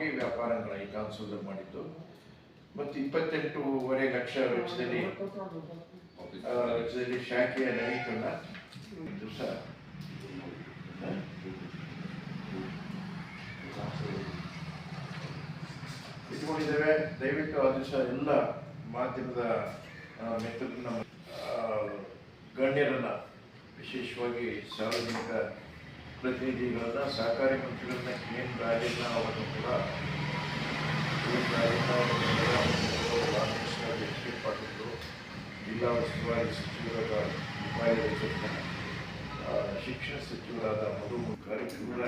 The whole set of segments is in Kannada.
ಉತ್ತಮವಾಗಿ ವ್ಯಾಪಾರಗಳ ಈ ಕೌನ್ಸಿಲ್ ಮಾಡಿದ್ದು. ಮತ್ತು ಇಪ್ಪತ್ತೆಂಟೂವರೆ ಲಕ್ಷ ವೆಚ್ಚದಲ್ಲಿ ವೆಚ್ಚದಲ್ಲಿ ಶಾಖೆಯ ನವೀಕರಣ. ದಿವಸ ಇಟ್ಕೊಂಡಿದ್ದೇವೆ. ದಯವಿಟ್ಟು ಆ ದಿವಸ ಎಲ್ಲ ಮಾಧ್ಯಮದ ಮಿತ್ರರನ್ನ ಗಣ್ಯರನ್ನ ವಿಶೇಷವಾಗಿ ಸಾರ್ವಜನಿಕ ಪ್ರತಿನಿಧಿಗಳನ್ನ ಸಹಕಾರಿ ಮಂತ್ರಿಗಳನ್ನ ಎನ್ ರಾಜಣ್ಣ ಅವರನ್ನು ಕೂಡ ಎಚ್ ಪಾಟೀಲ್ ಜಿಲ್ಲಾ ಉಸ್ತುವಾರಿ ಸಚಿವರಾದ ಆ, ಶಿಕ್ಷಣ ಸಚಿವರಾದ ಮಧು ಕಾರ್ಯಕ್ರಮದ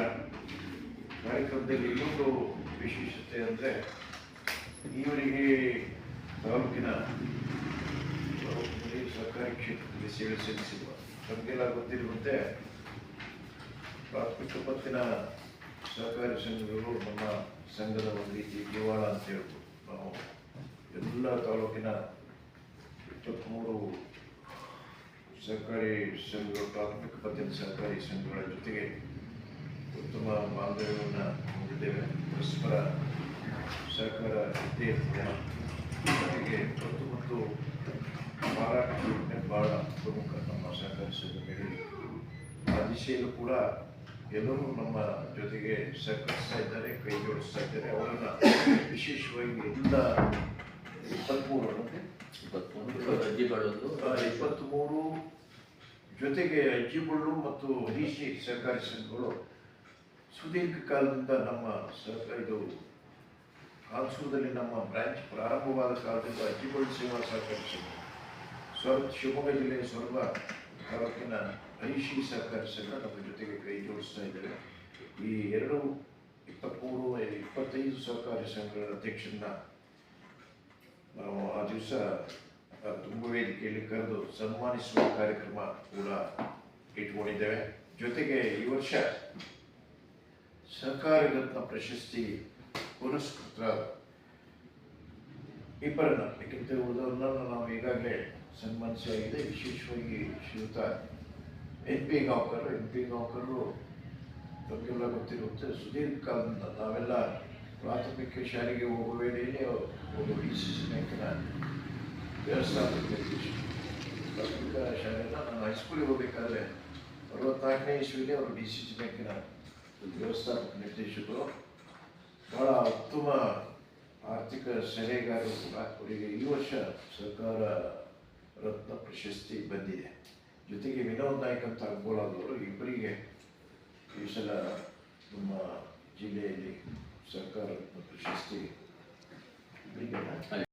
ಕಾರ್ಯಕ್ರಮದಲ್ಲಿ ಇನ್ನೊಂದು ವಿಶೇಷತೆ ಅಂದರೆ ಇವರಿಗೆ ತಾಲೂಕಿನ ಸರ್ಕಾರಿ ಕ್ಷೇತ್ರದಲ್ಲಿ ಸೇವೆ ಸಲ್ಲಿಸಿರುವ ನಮಗೆಲ್ಲ ಗೊತ್ತಿರುವಂತೆ ಪ್ರಾಥಮಿಕ ಪತ್ತಿನ ಸಹಕಾರಿ ಸಂಘಗಳು ನಮ್ಮ ಸಂಘದ ಒಂದು ರೀತಿ ಜೀವಾಳ ಅಂತ ಹೇಳ್ಬೋದು. ನಾವು ಎಲ್ಲ ತಾಲೂಕಿನ ಇಪ್ಪತ್ತ್ಮೂರು ಸರ್ಕಾರಿ ಸಂಘಗಳು, ಪ್ರಾಥಮಿಕ ಪತ್ತಿನ ಸರ್ಕಾರಿ ಸಂಘಗಳ ಜೊತೆಗೆ ಉತ್ತಮ ಬಾಂಧವ್ಯವನ್ನು ಹೊಂದಿದ್ದೇವೆ. ಪರಸ್ಪರ ಸಹಕಾರ ಇದ್ದೇ ಇರ್ತದೆ. ಜೊತೆಗೆ ಮತ್ತು ಮತ್ತು ಮಾರಾಟ ಭಾಳ ಪ್ರಮುಖ ನಮ್ಮ ಸಹಕಾರಿ ಸಂಘಟನೆಗಳಿಗೆ ಆ ದಿಶೆಯಲ್ಲೂ ಕೂಡ ಎಲ್ಲರೂ ನಮ್ಮ ಜೊತೆಗೆ ಸಹಕರಿಸ್ತಾ ಇದ್ದಾರೆ ಕೈ ಜೋಡಿಸ್ತಾ ಇದ್ದಾರೆ. ಅವರನ್ನು ವಿಶೇಷವಾಗಿ ಎಲ್ಲ ಇಪ್ಪತ್ತ್ಮೂರು ಮತ್ತೆ ಅರ್ಜಿಗಳೊಂದು ಇಪ್ಪತ್ತ್ಮೂರು ಜೊತೆಗೆ ಅಜ್ಜಿಗಳು ಮತ್ತು ಹರೀಶಿ ಸಹಕಾರಿ ಸಂಘಗಳು ಸುದೀರ್ಘ ಕಾಲದಿಂದ ನಮ್ಮ ಸಹಕಾರ ಇದು ಕಾನ್ಸೂರದಲ್ಲಿ ನಮ್ಮ ಬ್ರಾಂಚ್ ಪ್ರಾರಂಭವಾದ ಕಾಲದಿಂದ ಅಜ್ಜಿಬಳ್ಳು ಸೇವಾ ಸಹಕಾರಿ ಸಂಘ ಸ್ವರ್ಗ ಶಿವಮೊಗ್ಗ ಜಿಲ್ಲೆಯ ಸ್ವರ್ಗ ತಾಲೂಕಿನ ಐಶಿ ಸಹಕಾರಿ ಸಂಘ ನಮ್ಮ ಜೊತೆಗೆ ಕೈ ಜೋಡಿಸ್ತಾ ಇದ್ದಾರೆ. ಈ ಎರಡು ಇಪ್ಪತ್ತ್ಮೂರು ಇಪ್ಪತ್ತೈದು ಸಹಕಾರಿ ಸಂಘಗಳ ಅಧ್ಯಕ್ಷರನ್ನ ನಾವು ಆ ದಿವಸ ತುಂಬ ವೇದಿಕೆಯಲ್ಲಿ ಕರೆದು ಸನ್ಮಾನಿಸುವ ಕಾರ್ಯಕ್ರಮ ಕೂಡ ಇಟ್ಕೊಂಡಿದ್ದೇವೆ. ಜೊತೆಗೆ ಈ ವರ್ಷ ಸಹಕಾರಿ ರತ್ನ ಪ್ರಶಸ್ತಿ ಪುರಸ್ಕೃತ ಇಬ್ಬರನ್ನ. ಯಾಕೆಂತ ನಾವು ಈಗಾಗಲೇ ಸನ್ಮಾನಿಸಿ ಆಗಿದೆ ವಿಶೇಷವಾಗಿ ಶ್ರೀಯುತ N P Gaonkar N P Gaonkar ನಮಗೆಲ್ಲ ಗೊತ್ತಿರುವಂತೆ ಸುದೀರ್ಘ ಕಾಲದಿಂದ ನಾವೆಲ್ಲ ಪ್ರಾಥಮಿಕ ಶಾಲೆಗೆ ಹೋಗುವ ವೇಳೆಯಲ್ಲಿ ಒಂದು ಡಿ ಸಿ ಸಿ ಬ್ಯಾಂಕಿನ ವ್ಯವಸ್ಥಾಪಕ ಪ್ರಾಥಮಿಕ ಶಾಲೆಯನ್ನು ನಾನು ಹೈಸ್ಕೂಲಿಗೆ ಹೋಗಬೇಕಾದ್ರೆ ಅರವತ್ನಾಲ್ಕನೇ ಇಸ್ವಿಲಿ ಅವರು ಡಿ ಸಿ ಸಿ ಬ್ಯಾಂಕಿನ ವ್ಯವಸ್ಥಾಪಕ ನಿರ್ದೇಶಕರು. ಬಹಳ ಉತ್ತಮ ಆರ್ಥಿಕ ಸಲಹೆಗಾರರು ಕೂಡ. ಅವರಿಗೆ ಈ ವರ್ಷ ಸರ್ಕಾರ ರತ್ನ ಪ್ರಶಸ್ತಿ ಬಂದಿದೆ. ಜೊತೆಗೆ ವಿನೋದ್ ನಾಯ್ಕ ಅಂತ ಅಗ್ಬೋಲಾದವರು ಇಬ್ಬರಿಗೆ ಈ ಸಲ ನಮ್ಮ ಜಿಲ್ಲೆಯಲ್ಲಿ ಸರ್ಕಾರ ಪ್ರಶಸ್ತಿ